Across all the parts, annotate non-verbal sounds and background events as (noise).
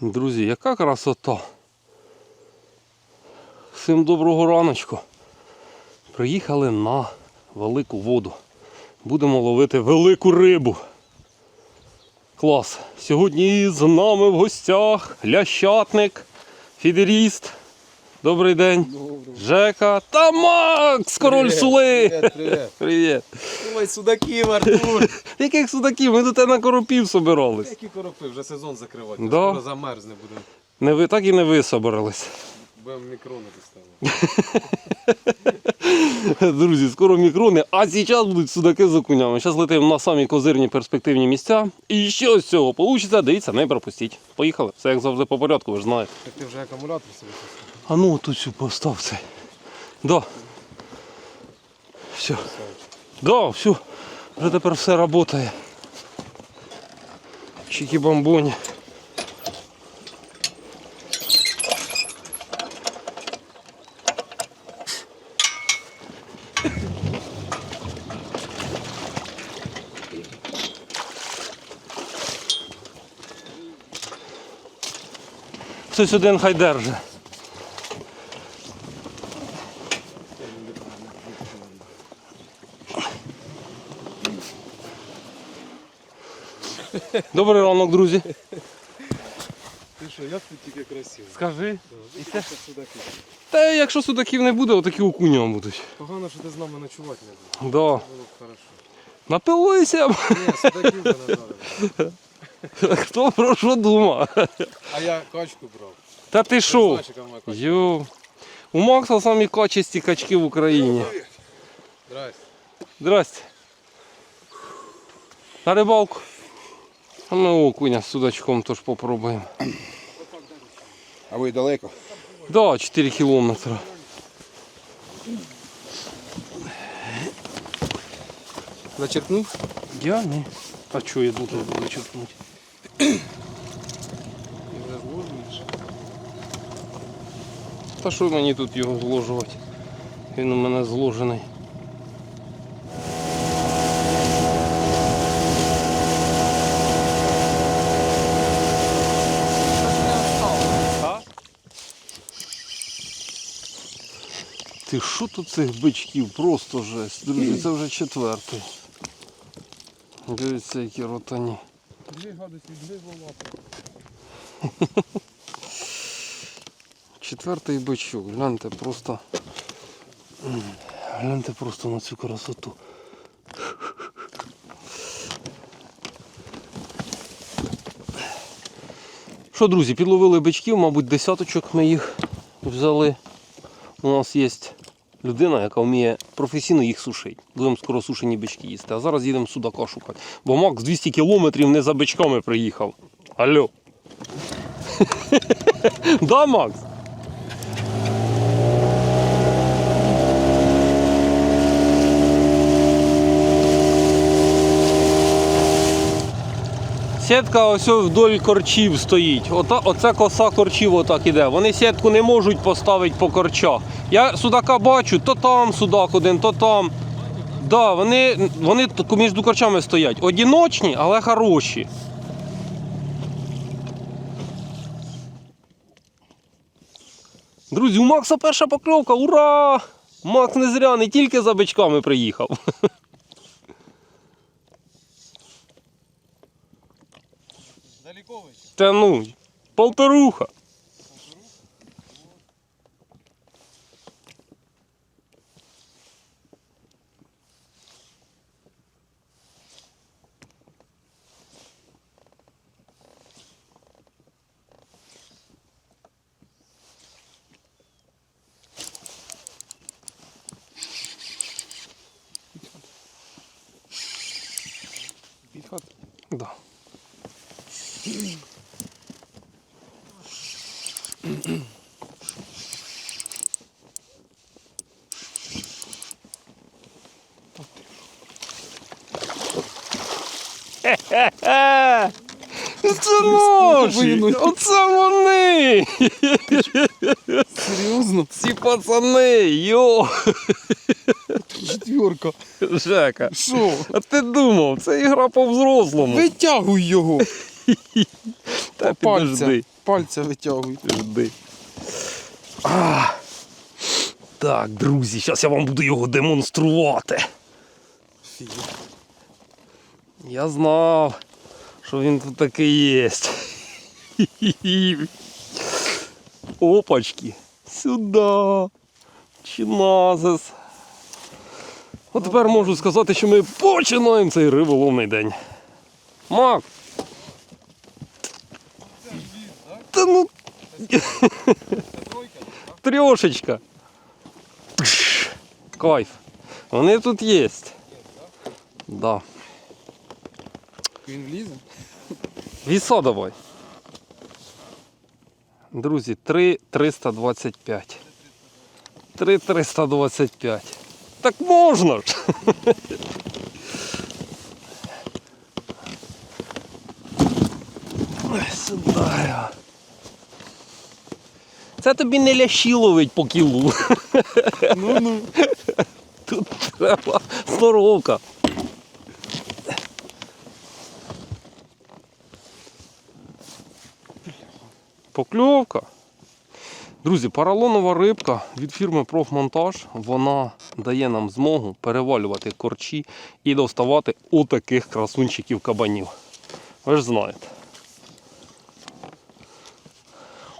Друзі, яка красота. Всім доброго раночку. Приїхали на велику воду. Будемо ловити велику рибу. Клас. Сьогодні з нами в гостях лящатник, фідеріст. Добрий день. Жека та Макс, король привет, сули. Привіт, привіт. (laughs) Привіт. Ой, судаків, Артур. (laughs) Яких судаків? Ми до тебе на коропів собирались. Які коропи, вже сезон закривати. Да. Скоро замерзне будемо. Не ви так і не ви Будемо мікрони доставити. (laughs) Друзі, скоро мікрони, а зараз будуть судаки з окунями. Зараз летимо на самі козирні перспективні місця. І що з цього вийде, дивіться, не пропустіть. Поїхали. Все як завжди по порядку, ви ж знаєте. Так ти вже акумулятор собі поставив? А ну тут цю постав цей. Да. Все. Да, все. Вже тепер все працює. Чики бомбоні. Хтось один хай держи. Добрий ранок, друзі. Ти що, як ти тільки красиво? Скажи. І це. Та якщо судаків не буде, отакі окуня будуть. Погано, що ти з нами ночувати не будеш. Да. Було б хорошо. Напилися. Ні, судаків не надо. (laughs) Хто про що думав? А я качку брав. Та ти що? Йо. У Макса самі качисті качки в Україні. Здрасте. Здрасте. На рибалку. А ми окуня з судачком теж попробуємо. А ви далеко? Да, 4 кілометри. Зачерпнув? Я ні. А що я буду черпнути? І вже зложуєш. Та що мені тут його зложувати? Він у мене зложений. Ти що тут цих бичків? Просто жесть. Друзі, це вже четвертий. Дивіться, які ротані. Дві гадості, дві лопати. Четвертий бичок, гляньте просто. Гляньте просто на цю красоту. Що, друзі, підловили бичків, мабуть, десяточок ми їх взяли. У нас є людина, яка вміє професійно їх сушити. Будемо скоро сушені бички їсти. А зараз їдемо судака шукати. Бо Макс 200 кілометрів не за бичками приїхав. Алло. (laughs) Да, Макс? Сітка ось вдоль корчів стоїть. Ота, оце коса корчів отак іде. Вони сітку не можуть поставити по корчах. Я судака бачу, то там судак один, то там. Да, вони, вони між корчами стоять. Одіночні, але хороші. Друзі, у Макса перша покльовка, ура! Макс не зря, не тільки за бичками приїхав. (laughs) Далековий. Та ну, полторуха. Підход. Да. (clears throat) Це наші! Оце вони! Серйозно? Ці пацани! Йо! Четверка. Жека! Що? А ти думав, це ігра по-взрослому. Витягуй його. Та підожди. Пальця витягуй. Жди. Так, друзі, зараз я вам буду його демонструвати. Фігня. Я знав, що він тут такий є. Опачки. Сюди. Чиназис. От тепер можу сказати, що ми починаємо цей риболовний день. Мак! Трьошечка. Пш. Кайф. Вони тут є. Да. Він влізе? Віса давай. Друзі, 3,325. 3,325. Так можна ж. Ой, Сюди. Це тобі не лящі ловить по кілу. Ну ну. Тут треба сноровка. Покльовка. Друзі, поролонова рибка від фірми Профмонтаж, вона дає нам змогу перевалювати корчі і доставати отаких красунчиків кабанів. Ви ж знаєте.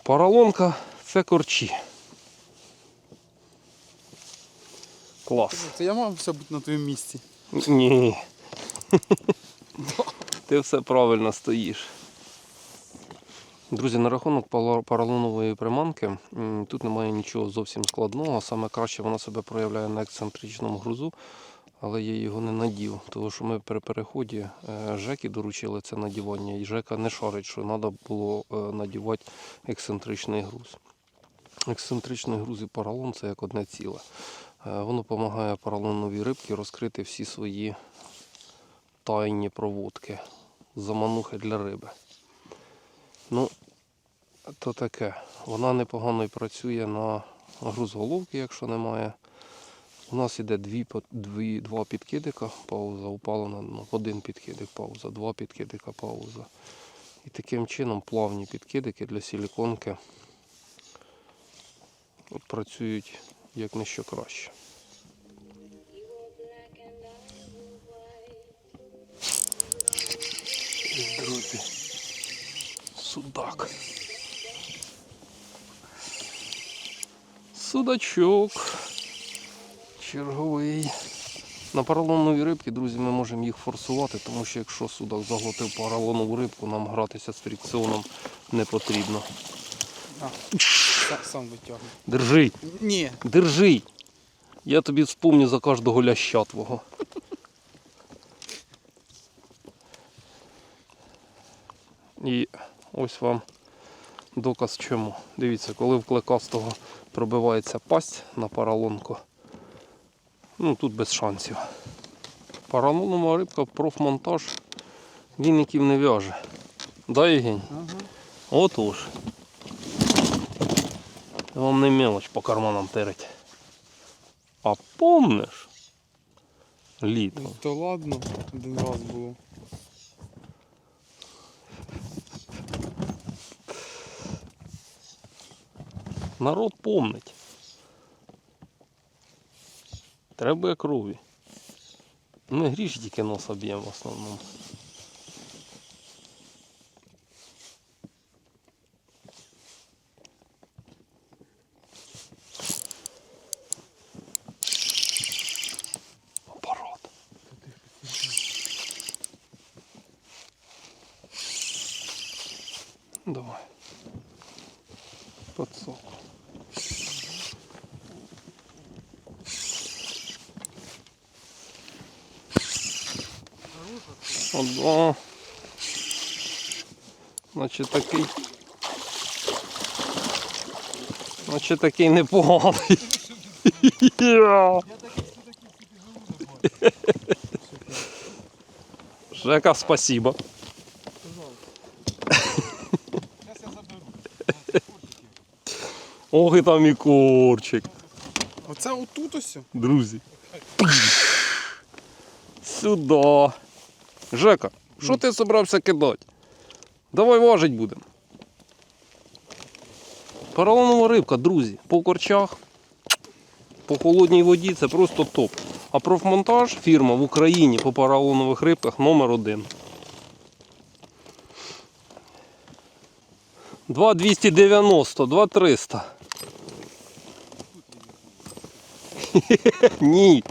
Поролонка це корчі. Клас. Це я мав все бути на твоєму місці. Ні. Ти все правильно стоїш. Друзі, на рахунок поролонової приманки, тут немає нічого зовсім складного. Саме краще вона себе проявляє на ексцентричному грузу, але я його не надів, тому що ми при переході е, Жекі доручили це надівання, і Жека не шарить, що треба було е, надівати ексцентричний груз. Ексцентричний груз і поролон це як одне ціле. Е, Воно допомагає поролоновій рибці розкрити всі свої тайні проводки, заманухи для риби. Ну, то таке. Вона непогано й працює на груз головки, якщо немає. У нас іде дві, дві, два підкидика, пауза, упала на ну, один підкидик, пауза, два підкидика, пауза. І таким чином плавні підкидики для силіконки працюють як не що краще. Друзі, судак. Судачок. Черговий. На поролонові рибки, друзі, ми можемо їх форсувати, тому що якщо судак заглотив поролонову рибку, нам гратися з фрикціоном не потрібно. Сам, сам витягуй. Держи, Ні. держи. Я тобі вспомню за кожного ляща твого. І ось вам доказ чому. Дивіться, коли в клекастого пробивається пасть на поролонку, ну тут без шансів. Поролонова рибка профмонтаж віників не в'яже. Да, Євгень? Ага. Отож. Вам не мелоч по карманам терить. А помниш? Літо. Ну, То ладно, один раз було. Народ помнить. Треба крові. Ми гріш тільки носа б'ємо в основному. Значить такий. Значить такий непоганий. (laughs) Жека, спасибо. Ох і там і корчик. Оце отут ось. Друзі. Сюди. Жека, що ти собрався кидати? Давай важить будемо. Поролонова рибка, друзі, по корчах, по холодній воді це просто топ. А профмонтаж фірма в Україні по поролонових рибках номер один. 2290, 2300. (laughs) Ні.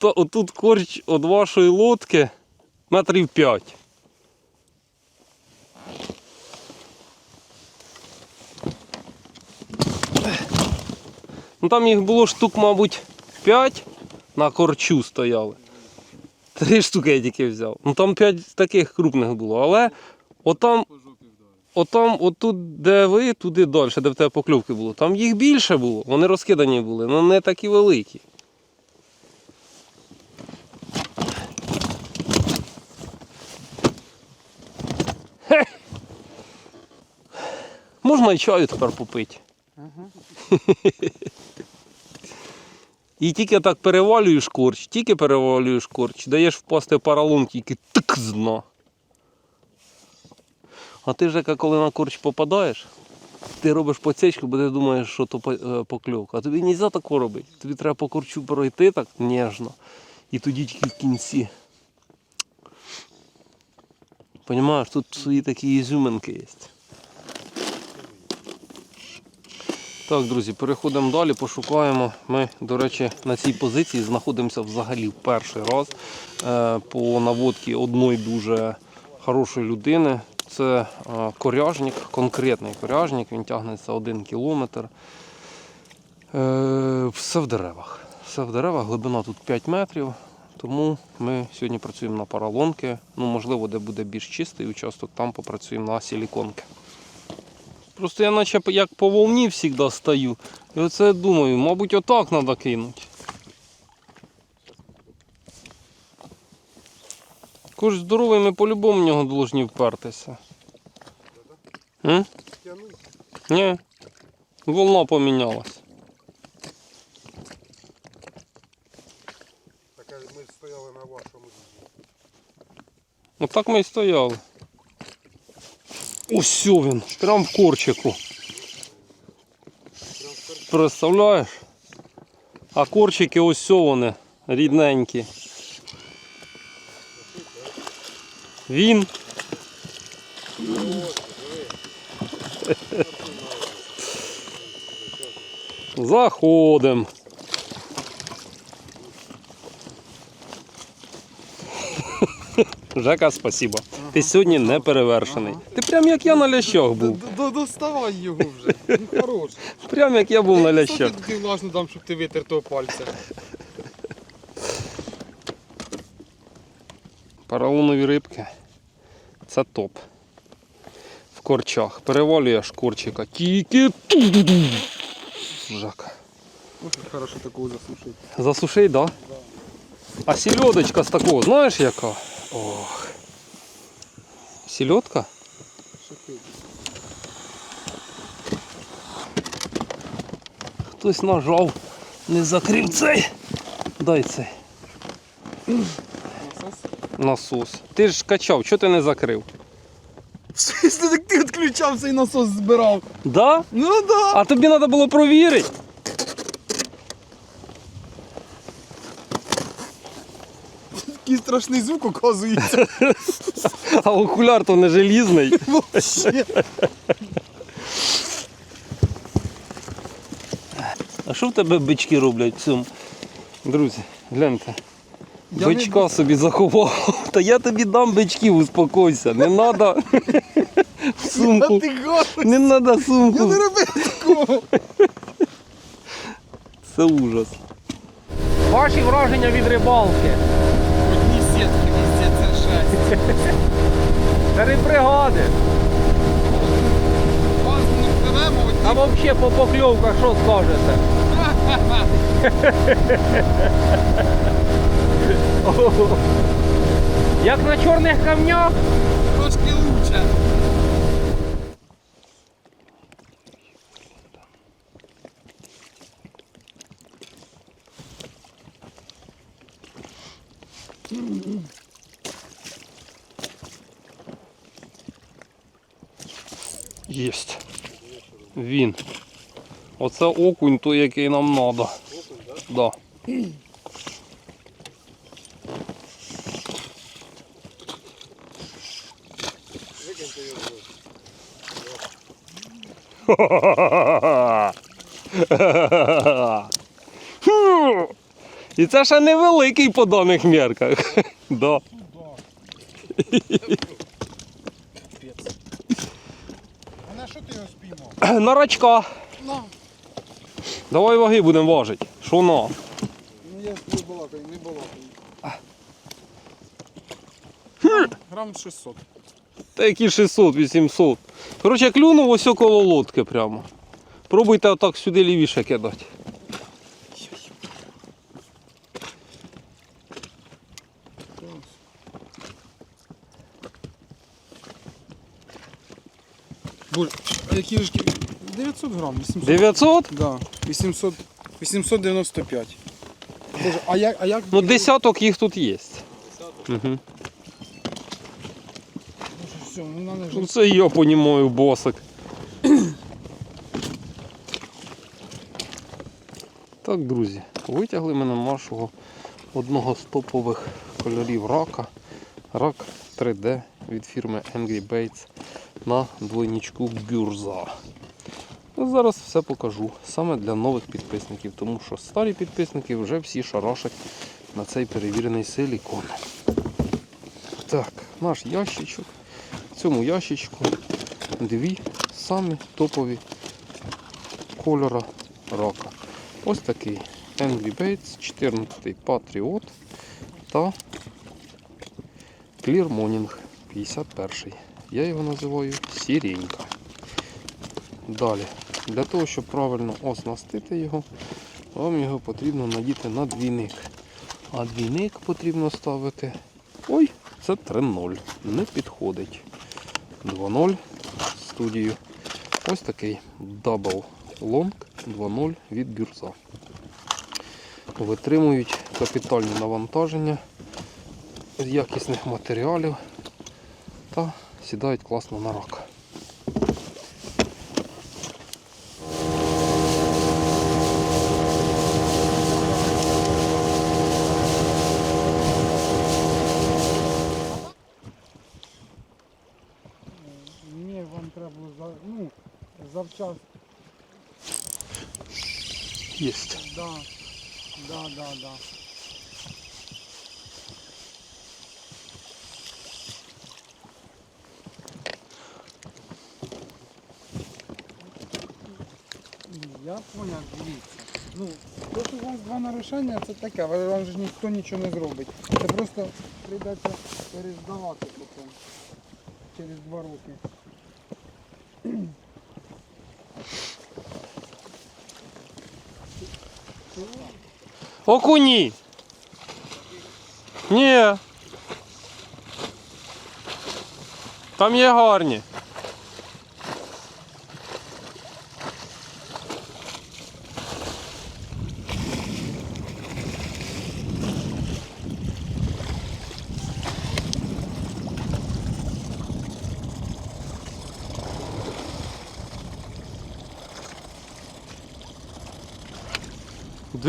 Отут корч від вашої лодки метрів 5. Ну там їх було штук, мабуть, 5 на корчу стояли. Три штуки я тільки взяв. Ну там 5 таких крупних було, але отам, отам, отут, де ви, туди далі, де в тебе покльовки було, там їх більше було, вони розкидані були, але не такі великі. Можна і чаю тепер попити. І тільки так перевалюєш корч, тільки перевалюєш корч, даєш впасти паралон, тільки тик з. А ти ж коли на корч попадаєш, ти робиш поцечку, бо ти думаєш, що то е, покльовка. А тобі не можна такого робити. Тобі треба по корчу пройти так ніжно. І тоді тільки в кінці. Понімаєш, тут свої такі ізюминки є. Так, друзі, переходимо далі, пошукаємо. Ми, до речі, на цій позиції знаходимося взагалі в перший раз е, по наводці одної дуже хорошої людини. Це е, коряжник, конкретний коряжник, він тягнеться один кілометр. Е, Все в деревах. Все в деревах, глибина тут 5 метрів. Тому ми сьогодні працюємо на паралонки. Ну, можливо, де буде більш чистий участок, там попрацюємо на силіконки. Просто я наче як по волні завжди стою. І оце думаю, мабуть, отак треба кинути. Кож здоровий, ми по-любому в нього повинні впертися. М? Ні. Волна помінялась. Так ми стояли на вашому дні. Отак ми і стояли. Ось він, прям в корчику. Представляєш? А корчики ось вони, рідненькі. Він. Заходим. Жека, спасибо. Ти сьогодні не перевершений. Ти прям як я на лящах був. Доставай його вже. Ну хорош. Прям як я був на лящах. Ти влажно дам, щоб ти витер того пальця. Паралонові рибки. Це топ. В корчах. Перевалюєш корчика. Тільки. Жака. Як хорошо такого засушити. Засуший, да? А сільодочка з такого, знаєш яка? Ох. Сільодка? Шокуй. Хтось нажав, не закрив цей. Дай цей Насос. насос. Ти ж качав, чого ти не закрив? В смысле, так ти відключав цей насос збирав? Да? Ну да. А тобі треба було провірити. Страшний звук оказується. А окуляр то не желізний. Вообще. А що в тебе бички роблять в цьому? Друзі, гляньте. Я не Бичка собі заховав. Та я тобі дам бичків, успокойся. Не треба сумку. Не треба сумку. Я не робив такого. Це ужас. Ваші враження від рибалки. Три беремо, А взагалі по покльовках що скажете? (laughs) Як на чорних камнях? трошки лучше. Єсть. Він. Оце окунь той, який нам треба. Да? (laughs) І це ще невеликий по даних мірках. (laughs) Да. А на що ти його спіймав? На рачка. На. Давай ваги будемо важити. Що на? Ну я не балакаю, не балакаю. Грам 600. Та які 600, 800. Коротше, клюнув ось около лодки прямо. Пробуйте отак сюди лівіше кидати. Буль, а які ж 900 грам, 800. 900? Да, 800, 895. Боже, а як, а як? Ну десяток їх тут є. Угу. Боже, все, ну надо Ну це я понімаю, босик. Так, друзі, витягли ми на нашого одного з топових кольорів рака. Рак 3D від фірми Angry Baits на двойничку Гюрза. Я зараз все покажу саме для нових підписників, тому що старі підписники вже всі шарашать на цей перевірений силікон. Так, наш ящичок. В цьому ящичку дві самі топові кольора рака. Ось такий Angry Baits 14 Patriot та Clear Morning 51. Я його називаю сіренька. Далі, для того, щоб правильно оснастити його, вам його потрібно надіти на двійник. А двійник потрібно ставити. Ой, це 3.0. Не підходить. 2.0 студію. Ось такий Double Long 2.0 від Гюрза. Витримують капітальні навантаження з якісних матеріалів та сідають класно на рак. завчасно. Єсть. Да, да, да, да. Я понял, дивіться. Ну, то, що у вас два нарушення, це таке, але вам же ніхто нічого не зробить. Це просто прийдеться перездавати потім. Через два роки. Окуні! Ні. Там є гарні.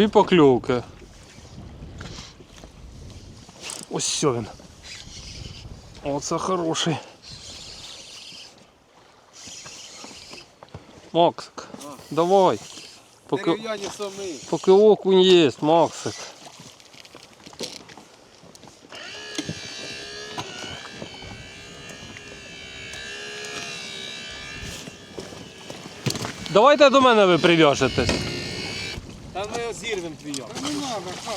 Дві покльовки. Ось що він. Оце хороший. Максик, давай. Поки, поки окунь є, Максик. Давайте до мене ви прив'яжетесь. Зірвемо твій. Та не треба, хай.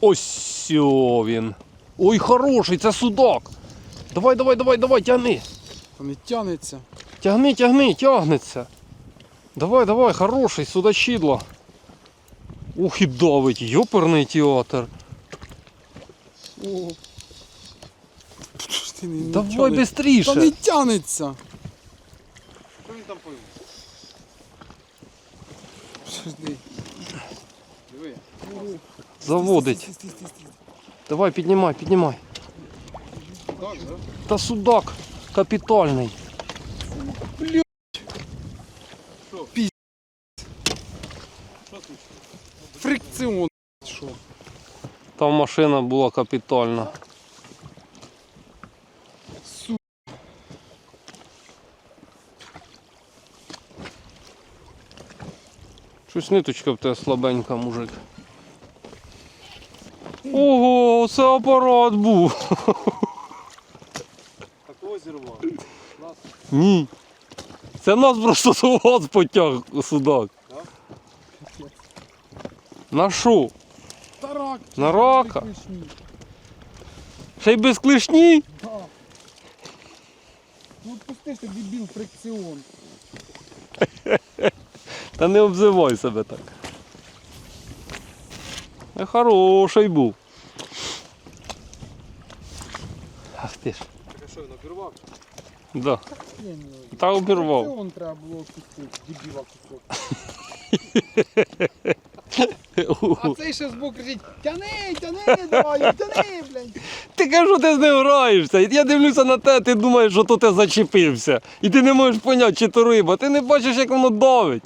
Ось він. Ой, хороший, це судак. Давай, давай, давай, давай, тягни. Не тянеться. Тягни, тягни, тягнеться. Давай, давай, хороший, судачідло. Ух і давить, йоперний театр. О. Ти не, Давай тянеться? Та не швидше. тянеться. Що він там поїв? Заводить. Давай піднімай, піднімай. Та судак капітальний. Фрикцион. Там машина була капітальна. Щось ниточка в тебе слабенька, мужик. Ого, це апарат був. Так озеро вам. Ні. Це нас просто до вас потяг судак. На що? Тарак. На рака? Ще й без клешні? Да. Ну пусти ти дебіл фрикціон. (laughs) Та не обзивай себе так. Е, Хороший був. Ах ти ж. Так а що, він обірвав? Да. Я не Та обірвав. Фрикціон треба було пустити, дебіла кусок. (laughs) А цей ще збоку кричить, тяни, тяни, давай, тяни, блядь. Ти кажу, ти з ним граєшся. Я дивлюся на те, ти думаєш, що то ти зачепився. І ти не можеш поняти, чи то риба. Ти не бачиш, як воно давить.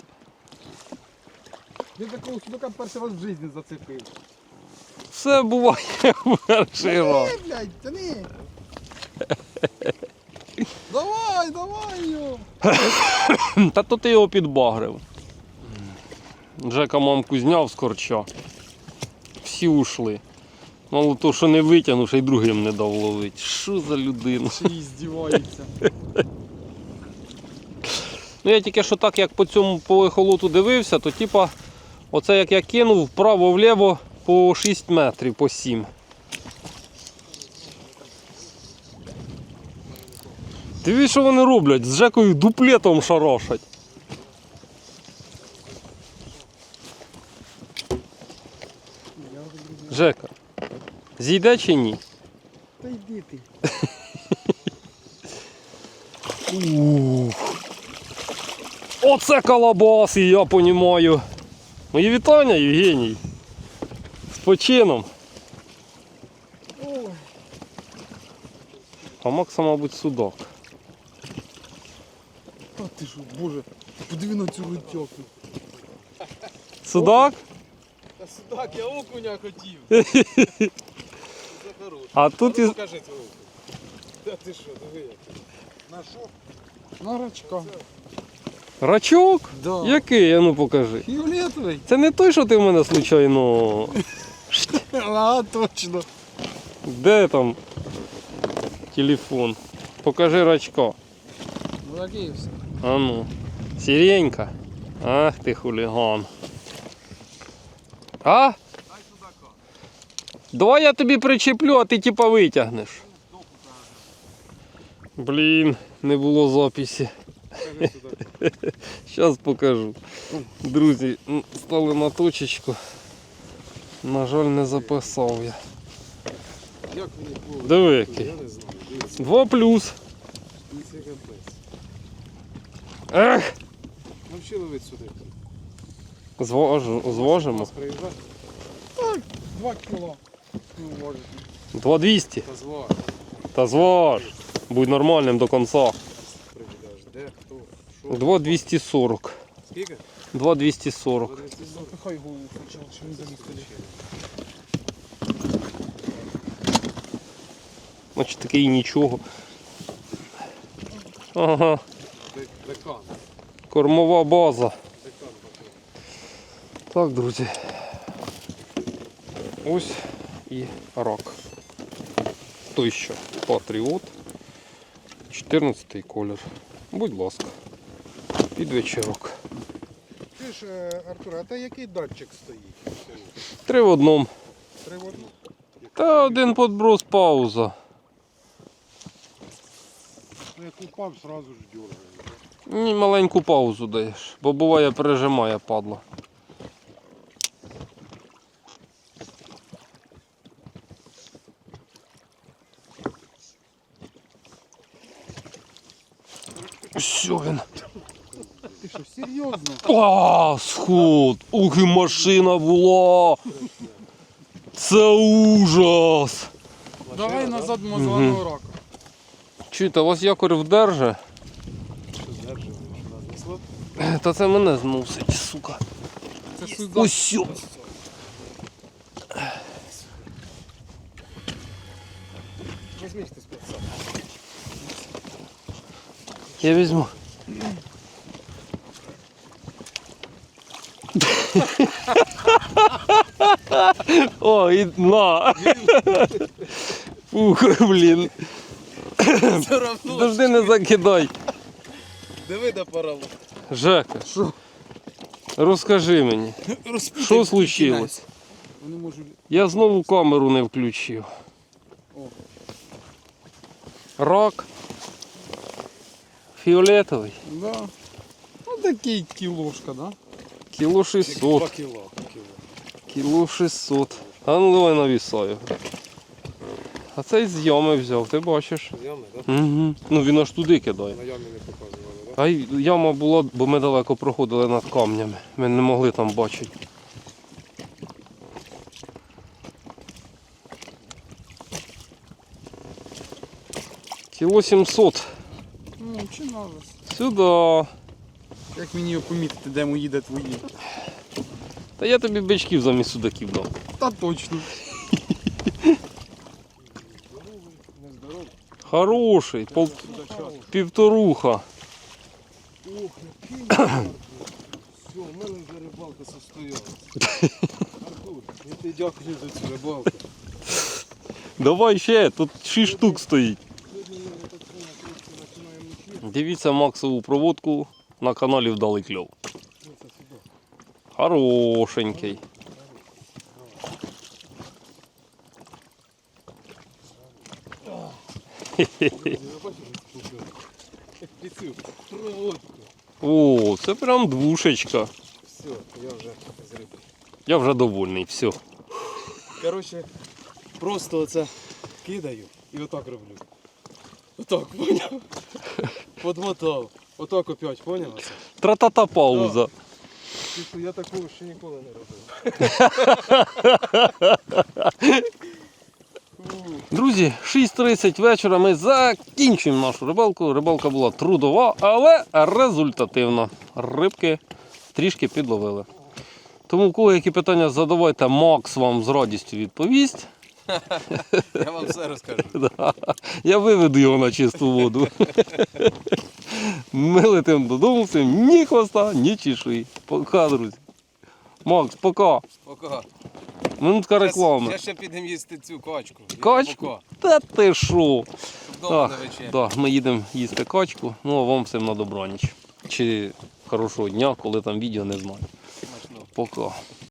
Я такого судака перший раз в житті зацепив. Все буває в (laughs) перший раз. Тяни, блядь, тяни. Давай, давай його. Та то ти його підбагрив. Джека мамку зняв з корча. Всі ушли. Мало то, що не витягнув, ще й другим не дав ловити. Що за людина? Ще й здівається. Ну я тільки що так, як по цьому по ехолоту дивився, то типа, оце як я кинув вправо-вліво по 6 метрів, по 7. Дивись, що вони роблять, з Жекою дуплетом шарошать. Жека, зійде чи ні? Та йди ти. Ух. Оце колобас, я понімаю. Мої вітання, Євгеній. З почином. А Макса, мабуть, судак. та ти що, боже, подиви на цю рутяку. Судак? Та судак, я окуня хотів. (laughs) А тут із... Покажи цю руку. Та ти що, диви як. На що? На рачка. Рачок? Да. Який? А ну покажи. Фіолетовий. Це не той, що ти в мене случайно. (laughs) А, точно. Де там телефон? Покажи рачка. Ну такий все. А ну. Сіренька. Ах ти хуліган. А? Давай я тобі причеплю, а ти типа витягнеш. Блін, не було записі. Зараз покажу. Друзі, стали на точечку. На жаль, не записав я. Як було? Диви який. 2 плюс. Ех! Навчи ловити сюди. Зважимо. Приїжджати Два кіло. Можете. 2200. та звар. Та зваж. Будь нормальним до кінця. Приїдеш. Де, хто, що. 2240. Скільки? 2240. 240. Запихай голову спочатку, що він. Значить такий нічого. Ага. Кормова база. Так, друзі. Ось і рак. Той що? Патріот. 14 колір. Будь ласка. Під вечірок. Ти ж, е, Артур, а та який датчик стоїть? Три в одному. Три в одну? Та один подброс пауза. Ну, як упав, сразу ж дергає. Ні, маленьку паузу даєш, бо буває пережимає падла. Що він? Що, серйозно? А, сход! Ух, і машина була! Це ужас! Давай назад мозганого рака. Чуєте, у вас якорь вдерже? Що здержує? Що нас несло? Та це мене зносить, сука. Це сюди. Ось. Возьми ти. Я візьму. О, і на. Ух, блін. Все равно. Не закидай. Диви до парову. Жека, розкажи мені, що случилось? Вони можуть. Я знову камеру не включив. О. Рак. Фіолетовий. Да. Ну такий кілошка, да? Кіло 600. Два кіло. Кіло. Кіло 600. А ну давай навісаю. А цей з ями взяв, ти бачиш. Ями, да? Угу. Ну він аж туди кидає. На ямі не показували, да? А й яма була, бо ми далеко проходили над камнями. Ми не могли там бачити. Кіло 700. Ну, чи. Сюди. Як мені його помітити, де йому їде твої? Та я тобі бичків замість судаків дав. Та точно. Нездоровий. Хороший, пол... півторуха. Ох, який (laughs) гарний. Все, у мене вже рибалка состоялась. Артур, я тобі дякую за цю рибалку. Давай ще, тут 6 штук стоїть. Сьогодні ми так само трошки починаємо мучити. Дивіться Максову проводку на каналі Вдалий кльов. Хорошенький. О, це прям двушечка. Все, я вже з риби. Я вже довольний, все. Коротше, просто оце кидаю і отак роблю. Отак, поняв? (laughs) Подмотав. Отак опять, поняв? Тра-та-та пауза. Типу, я такого ще ніколи не робив. (laughs) Друзі, 6.30 вечора ми закінчуємо нашу рибалку. Рибалка була трудова, але результативна. Рибки трішки підловили. Тому у кого які питання задавайте, Макс вам з радістю відповість. (laughs) Я вам все розкажу. (laughs) Да. Я виведу його на чисту воду. Ми летимо додому, всім ні хвоста, ні чешуї. Пока, друзі. Макс, пока. Пока. Минутка реклами. Я ще підемо їсти цю качку. Качку? Та ти що? Так, да, ми їдемо їсти качку. Ну а вам всім на добраніч. Чи хорошого дня, коли там відео не знаю. Пока.